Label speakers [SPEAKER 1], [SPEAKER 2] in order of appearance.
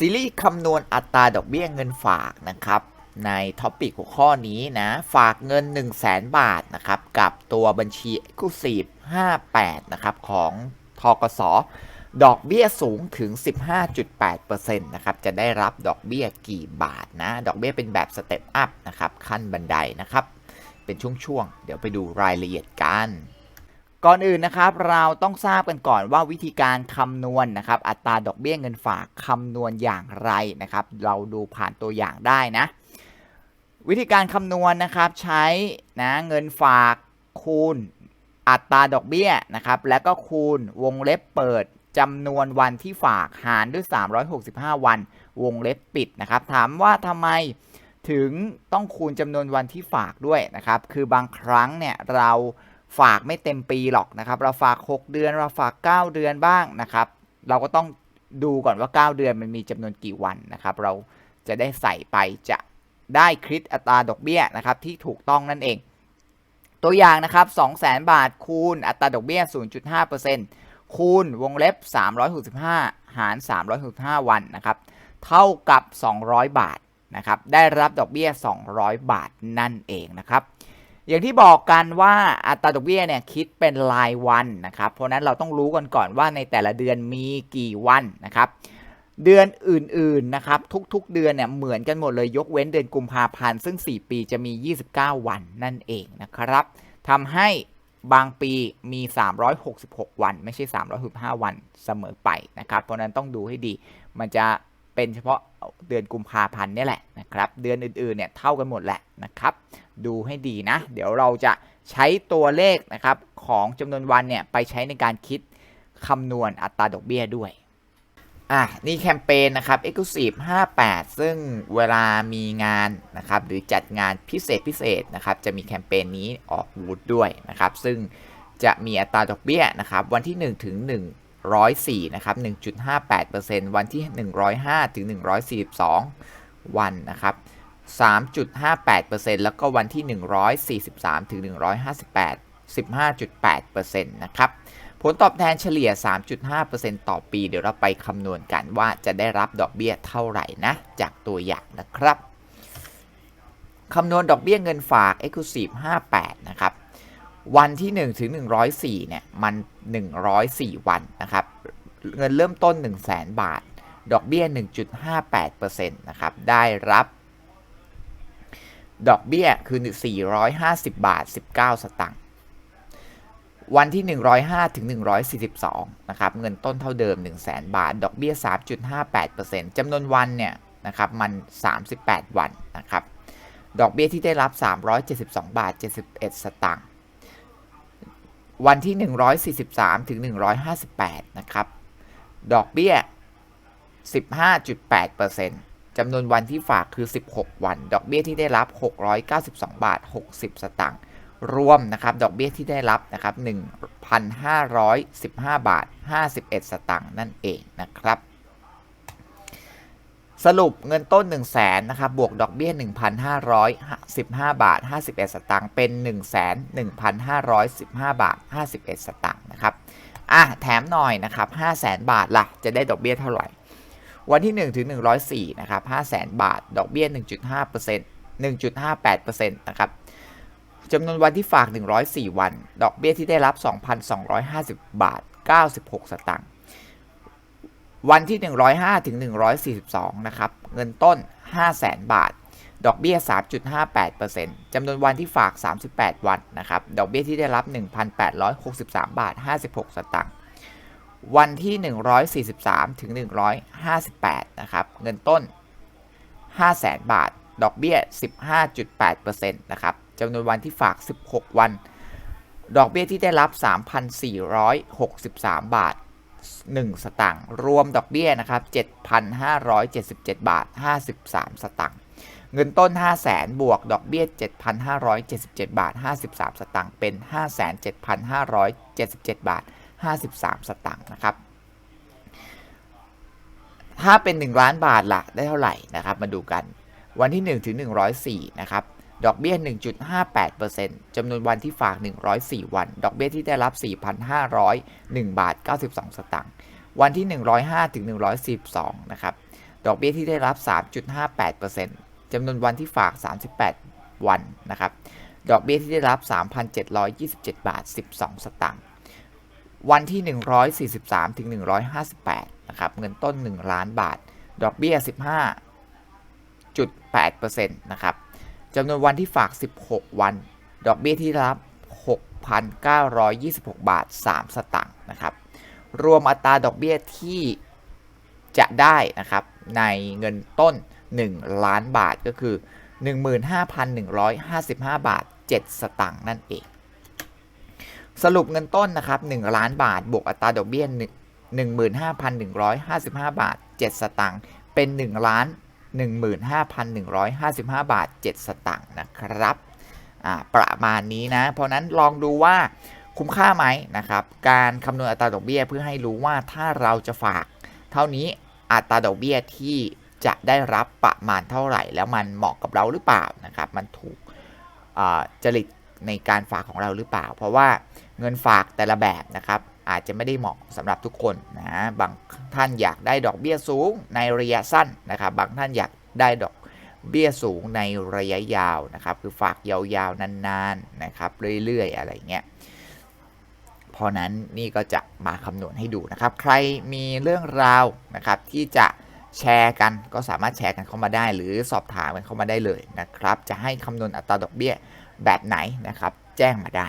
[SPEAKER 1] ซีรีส์คำนวณอัตราดอกเบี้ยเงินฝากนะครับ ในท็อปิกหัวข้อนี้นะ ฝากเงิน 1 0 0 0 0แบาทนะครับ กับตัวบัญชี Exclusive 58 นะครับ ของทกสดอกเบี้ยสูงถึง 15.8%นะครับ จะได้รับดอกเบี้ยกี่บาทนะ ดอกเบี้ยเป็นแบบสเต็ปอัพนะครับ ขั้นบันไดนะครับ เป็นช่วงๆ เดี๋ยวไปดูรายละเอียดกัน ก่อนอื่นนะครับเราต้องทราบกันก่อนว่าวิธีการคำนวณนะครับ อัตราดอกเบี้ยเงินฝากคำนวณอย่างไรนะครับ เราดูผ่านตัวอย่างได้นะ วิธีการคำนวณนะครับใช้นะเงินฝากคูณ อัตราดอกเบี้ยนะครับ แล้วก็คูณวงเล็บเปิดจำนวนวันที่ฝากหารด้วย 365 วัน วงเล็บปิดนะครับ ถามว่าทำไมถึงต้องคูณจำนวนวันที่ฝากด้วยนะครับ คือบางครั้งเนี่ยเรา ฝากไม่เต็มปีหรอกนะครับ เราฝาก 6 เดือนเราฝาก 9 เดือนบ้างนะครับ เราก็ต้องดูก่อนว่า 9 เดือนมันมีจำนวนกี่วันนะครับ เราจะได้ใส่ไปจะได้คริสอัตราดอกเบี้ยนะครับที่ถูกต้องนั่นเอง ตัวอย่างนะครับ 200,000 บาทคูณอัตราดอกเบี้ย 0.5%คูณวงเล็บ 365 หาร 365 วันนะครับ เท่ากับ 200 บาทนะครับ ได้รับดอกเบี้ย 200 บาทนั่นเองนะครับ อย่างที่บอกกันว่าอัตราดอกเบี้ยเนี่ยคิดเป็นรายวันนะครับ เพราะนั้นเราต้องรู้กันก่อนว่าในแต่ละเดือนมีกี่วันนะครับ เดือนอื่นๆนะครับทุกๆเดือนเนี่ยเหมือนกันหมดเลยยกเว้นเดือนกุมภาพันธ์ซึ่ง 4 ปีจะมี 29 วันนั่นเองนะครับทำให้บางปีมี 366 วัน ไม่ใช่ 365 วันเสมอไปนะครับ เพราะนั้นต้องดูให้ดี มันจะเป็นเฉพาะเดือนกุมภาพันธ์นี่แหละนะครับ เดือนอื่นๆเนี่ยเท่ากันหมดแหละนะครับ ดูให้ดีนะ เดี๋ยวเราจะใช้ตัวเลขนะครับของจำนวนวันเนี่ยไปใช้ในการคิดคำนวณอัตราดอกเบี้ยด้วยอะนี่แคมเปญนะครับ Exclusive 58 ซึ่งเวลามีงานนะครับหรือจัดงานพิเศษพิเศษนะครับจะมีแคมเปญนี้ออกบูธด้วยนะครับซึ่งจะมีอัตราดอกเบี้ยนะครับวันที่ 1 ถึง 104นะครับ1.58%วันที่ 105 ถึง 142 วันนะครับ 3.58%แล้วก็วันที่ 143 ถึง 158 15.8%นะครับ ผลตอบแทนเฉลี่ย 3.5%ต่อปี เดี๋ยวเราไปคำนวณกันว่าจะได้รับดอกเบี้ยเท่าไหร่นะ จากตัวอย่างนะครับ คำนวณดอกเบี้ยเงินฝาก Exclusive 58 นะครับ วันที่ 1 ถึง 104 เนี่ย มัน 104 วันนะครับ เงินเริ่มต้น 1 0 0 0 0 0 บาท ดอกเบี้ย 1.58%นะครับ ได้รับ ดอกเบี้ยคือ 450 บาท 19 สตางค์วันที่ 105ถึง142 นะครับ เงินต้นเท่าเดิม 1 0 0 0 0 0 บาท ดอกเบี้ย 3.58%จำนวนวันเนี่ยนะครับ มัน 38 วันนะครับ ดอกเบี้ยที่ได้รับ 372 บาท 71 สตางค์ วันที่ 143ถึง158 นะครับ ดอกเบี้ย 15.8% จำนวนวันที่ฝากคือ 16 วัน ดอกเบี้ยที่ได้รับ 692 บาท 60 สตางค์รวมนะครับดอกเบี้ยที่ได้รับนะครับ1,515 บาท 51 สตางค์นั่นเองนะครับ สรุปเงินต้น 1 0 0 0 0แสนนะครับบวกดอกเบี้ย 1,515 บาท 51 สตางค์เป็น 1 1 1,515 บาท 51 สตางค์นะครับอะแถมหน่อยนะครับ 5 0 0แสนบาทล่ะจะได้ดอกเบี้ยเท่าไหร่ วันที่ 1 ถึง 104 นะครับ 5 0 0แสนบาท ดอกเบี้ย 1.5% 1.58%นะครับจำนวนวันที่ฝาก 104 วัน ดอกเบี้ยที่ได้รับ 2,250 บาท 96 สตางค์ วันที่ 105 ถึง 142 นะครับ เงินต้น 500,000 บาท ดอกเบี้ย 3.58%จำนวนวันที่ฝาก 38 วัน นะครับ ดอกเบี้ยที่ได้รับ 1,863 บาท 56 สตางค์ วันที่ 143 ถึง 158 นะครับ เงินต้น 500,000 บาท ดอกเบี้ย 15.8%นะครับจำนวนวันที่ฝาก 16 วัน ดอกเบี้ยที่ได้รับ 3,463 บาท 1 สตางค์ รวมดอกเบี้ยนะครับ 7,577 บาท 53 สตางค์ เงินต้น 5 0 0แสนบวก ดอกเบี้ย 7,577 บาท 53 สตางค์ เป็น 5,7,577 บาท 53 สตางค์นะครับ ถ้าเป็น 1 ล้านบาทล่ะได้เท่าไหร่นะครับ มาดูกันวันที่ 1 ถึง 104 นะครับ ดอกเบี้ย 1.58%จำนวนวันที่ฝาก 104 วัน ดอกเบี้ยที่ได้รับ 4,501 บาท 92 สตางค์ วันที่ 105 ถึง142นะครับ ดอกเบี้ยที่ได้รับ 3.58%จำนวนวันที่ฝาก 38 วัน นะครับ ดอกเบี้ยที่ได้รับ 3,727 บาท 12 สตางค์ วันที่ 143ถึง158 นะครับ เงินต้น 1 ล้านบาท ดอกเบี้ย 15.8%นะครับจำนวนวันที่ฝาก 16 วัน ดอกเบี้ยที่ได้รับ 6,926 บาท 3 สตางค์นะครับ รวมอัตราดอกเบี้ยที่จะได้นะครับ ในเงินต้น 1 ล้านบาทก็คือ 15,155 บาท 7 สตางค์นั่นเอง สรุปเงินต้นนะครับ1ล้านบาท บวกอัตราดอกเบี้ย15,155 บาท 7 สตางค์เป็น1ล้าน15,155 บาท 7 สตางค์นะครับประมาณนี้นะ เพราะนั้นลองดูว่าคุ้มค่าไหมนะครับ การคำนวณอัตราดอกเบี้ยเพื่อให้รู้ว่าถ้าเราจะฝาก เท่านี้อัตราดอกเบี้ยที่จะได้รับประมาณเท่าไหร่ แล้วมันเหมาะกับเราหรือเปล่านะครับ มันถูกจริตในการฝากของเราหรือเปล่า เพราะว่า เงินฝากแต่ละแบบนะครับอาจจะไม่ได้เหมาะสำหรับทุกคนนะบางท่านอยากได้ดอกเบี้ยสูงในระยะสั้นนะครับ บางท่านอยากได้ดอกเบี้ยสูงในระยะยาวนะครับ คือฝากยาวๆนานๆนะครับเรื่อยๆอะไรเงี้ยเพราะนั้นนี่ก็จะมาคำนวณให้ดูนะครับ ใครมีเรื่องราวนะครับที่จะแชร์กันก็สามารถแชร์กันเข้ามาได้ หรือสอบถามกันเข้ามาได้เลยนะครับ จะให้คำนวณอัตราดอกเบี้ยแบบไหนนะครับ แจ้งมาได้